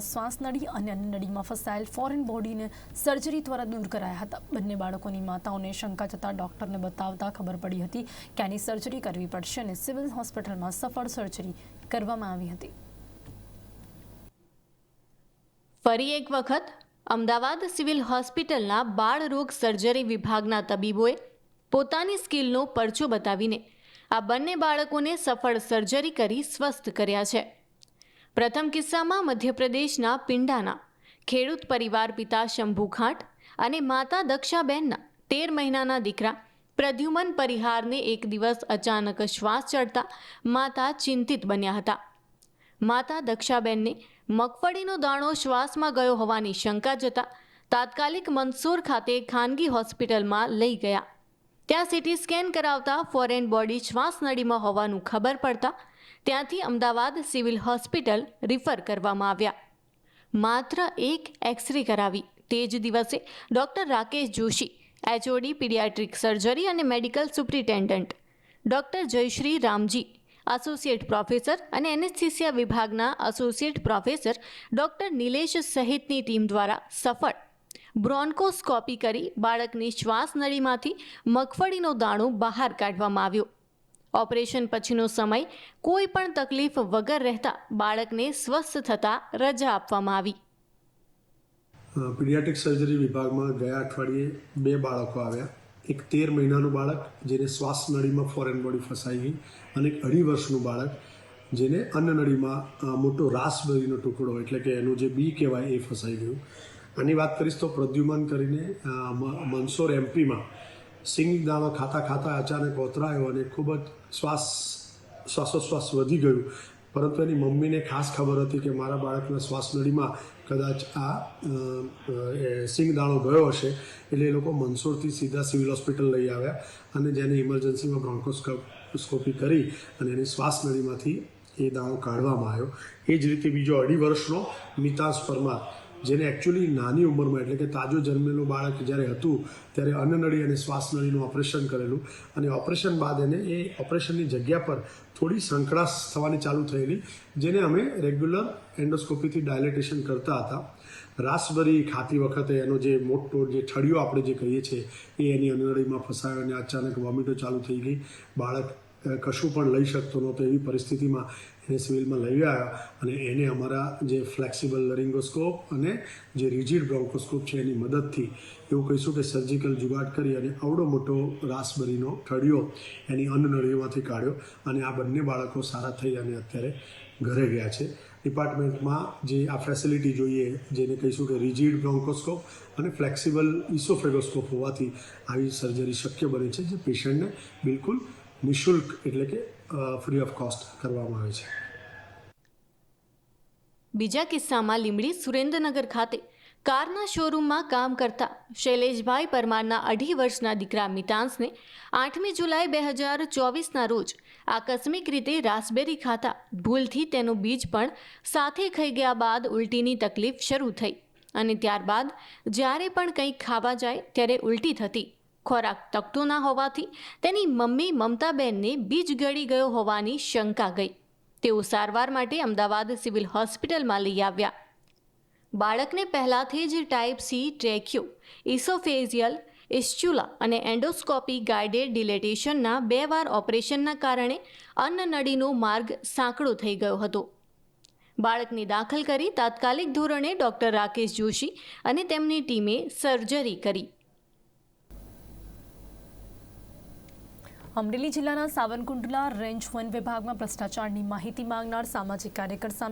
શ્વાસનળી અને અન્ય નળીમાં ફસાયેલ ફોરેન બોડીને સર્જરી દ્વારા દૂર કરાયા હતા. બંને બાળકોની માતાઓને શંકા જતાં ડોક્ટરને બતાવતા ખબર પડી હતી કે આની સર્જરી કરવી પડશે અને સિવિલ હોસ્પિટલમાં સફળ સર્જરી કરવામાં આવી હતી. ફરી એક વખત અમદાવાદ સિવિલ હોસ્પિટલના બાળરોગ સર્જરી વિભાગના તબીબોએ પોતાની સ્કિલનો પરચો બતાવીને આ બંને બાળકોને સફળ સર્જરી કરી સ્વસ્થ કર્યા છે. પ્રથમ કિસ્સામાં મધ્યપ્રદેશના પિંડાના, ખેડૂત પરિવાર પિતા શંભુ ખાંટ અને માતા દક્ષાબેનના તેર મહિનાના દીકરા પ્રદ્યુમન પરિહારને એક દિવસ અચાનક શ્વાસ ચડતા માતા ચિંતિત બન્યા હતા. માતા દક્ષાબેનને મગફળીનો દાણો શ્વાસમાં ગયો હોવાની શંકા જતા તાત્કાલિક મંસૂર ખાતે ખાનગી હોસ્પિટલમાં લઈ ગયા. ત્યાં સીટી સ્કેન કરાવતા ફોરેન બોડી શ્વાસનળીમાં હોવાનું ખબર પડતા ત્યાંથી અમદાવાદ સિવિલ હોસ્પિટલ રિફર કરવામાં આવ્યા. માત્ર એક એક્સરે કરાવી. તે જ દિવસે doctor Rakesh Joshi HOD pediatric surgery અને medical superintendent doctor Jayshree Ramji associate professor અને એનેસ્થિસિયા વિભાગના એસોસિએટ પ્રોફેસર ડૉક્ટર નિલેશ સહિતની ટીમ દ્વારા સફળ બ્રોન્કોસ્કોપી કરી બાળકની શ્વાસનળીમાંથી મગફળીનો દાણો બહાર કાઢવામાં આવ્યો. ઓપરેશન પછીનો સમય, કોઈ પણ તકલીફ વગર રહેતા બાળકને સ્વસ્થ થતાં રજા આપવામાં આવી. પીડિયાટિક સર્જરી વિભાગમાં ગયા અઠવાડિયે બે બાળકો આવ્યા. એક તેર મહિનાનું બાળક, જેને શ્વાસ નળીમાં ફોરેન બોડી ફસાઈ ગઈ, અને એક અઢી વર્ષનું બાળક, જેને અન્નનળીમાં મોટો રાસબરીનો ટુકડો, એટલે કે એનું જે બી કહેવાય એ ફસાઈ ગયું. આની વાત કરીશ તો પ્રદ્યુમન કરીને મંસોર એમપીમાં સિંગ દાણો ખાતા ખાતા અચાનક ઓતરાયો અને ખૂબ જ શ્વાસ, શ્વાસોશ્વાસ વધી ગયું. પરંતુ એની મમ્મીને ખાસ ખબર હતી કે મારા બાળકના શ્વાસનળીમાં કદાચ આ સિંગ દાણો ગયો હશે, એટલે એ લોકો મનસોરથી સીધા સિવિલ હોસ્પિટલ લઈ આવ્યા અને જેને ઇમરજન્સીમાં બ્રોન્કોસ્કોપી કરી અને એની શ્વાસનળીમાંથી એ દાણો કાઢવામાં આવ્યો. એ જ રીતે બીજો અઢી વર્ષનો મિતાશ પરમાર જેને એકચ્યુઅલી નાની ઉંમરમાં, એટલે કે તાજો જન્મેલું બાળક જ્યારે હતું, ત્યારે અન્નનળી અને શ્વાસનળીનું ઓપરેશન કરેલું. અને ઓપરેશન બાદ એને એ ઓપરેશનની જગ્યા પર થોડી સંકળાશ થવાની ચાલુ થયેલી, જેને અમે રેગ્યુલર એન્ડોસ્કોપીથી ડાયલેટેશન કરતા હતા. રાસબરી ખાતી વખતે એનો જે મોટો જે ઠળિયો આપણે જે કહીએ છીએ, એ એની અન્નનળીમાં ફસાયો અને અચાનક વોમિટો ચાલુ થઈ ગઈ. બાળક કશું પણ લઈ શકતો નહોતો એવી પરિસ્થિતિમાં એને સિવિલમાં લઈ આવ્યા અને એને અમારા જે ફ્લેક્સિબલ લરિંગોસ્કોપ અને જે રિજિડ બ્રોન્કોસ્કોપ છે એની મદદથી એવું કહીશું કે સર્જિકલ જુગાડ કરી અને અવડો મોટો રાસબરીનો ઠળિયો એની અન્નનળીઓમાંથી કાઢ્યો અને આ બંને બાળકો સારા થઈ અને અત્યારે ઘરે ગયા છે. ડિપાર્ટમેન્ટમાં જે આ ફેસિલિટી જોઈએ, જેને કહીશું કે રિજિડ બ્રોન્કોસ્કોપ અને ફ્લેક્સિબલ ઇસોફેગોસ્કોપ હોવાથી આવી સર્જરી શક્ય બને છે, જે પેશન્ટને બિલકુલ નિઃશુલ્ક એટલે કે ફ્રી ઓફ કોસ્ટ કરવામાં આવે છે. બીજા કિસ્સામાં લીમડી સુરેન્દ્રનગર ખાતે કારના શોરૂમમાં કામ કરતા શૈલેષભાઈ પરમારના અઢી વર્ષના દીકરા મિતાંશને આઠમી જુલાઈ બે હજાર ચોવીસના રોજ આકસ્મિક રીતે રાસબેરી ખાતા ભૂલથી તેનું બીજ પણ સાથે ખાઈ ગયા બાદ ઉલટીની તકલીફ શરૂ થઈ. અને ત્યારબાદ જ્યારે પણ કંઈક ખાવા જાય ત્યારે ઉલટી થતી. ખોરાક તકતો ના હોવાથી તેની મમ્મી મમતાબેનને બીજ ગળી ગયો હોવાની શંકા ગઈ. તેઓ સારવાર માટે અમદાવાદ સિવિલ હોસ્પિટલમાં લઈ આવ્યા. બાળકને પહેલાંથી જ ટાઈપ સી ટ્રેક્યુ ઇસોફેઝિયલ, ઇસ્ચ્યુલા અને એન્ડોસ્કોપી ગાઇડેડ ડિલેટેશનના બે વાર ઓપરેશનના કારણે અન્નનળીનો માર્ગ સાંકડો થઈ ગયો હતો. બાળકને દાખલ કરી તાત્કાલિક ધોરણે ડૉક્ટર રાકેશ જોશી અને તેમની ટીમે સર્જરી કરી. અમરેલી જિલ્લાના સાવરકુંડલા રેન્જ વન વિભાગમાં ભ્રષ્ટાચારની માહિતી માંગનાર સામાજિક કાર્યકર સામે